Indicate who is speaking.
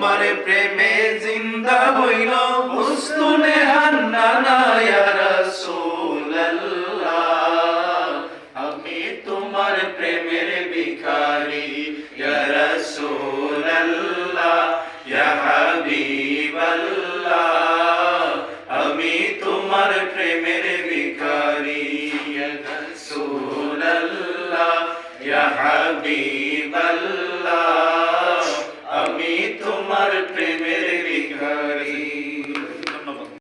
Speaker 1: তোমার প্রেমে জিন্দা হইল উস্তুনে হান্নানা ইয়া রাসূলুল্লাহ। আমি তোমার প্রেমের ভিখারি, ইয়া রাসূলুল্লাহ, ইয়া হাবিবাল্লাহ। আমি তোমার প্রেমের ভিখারি, ইয়া রাসূলুল্লাহ, ইয়া হাবিবাল্লাহ।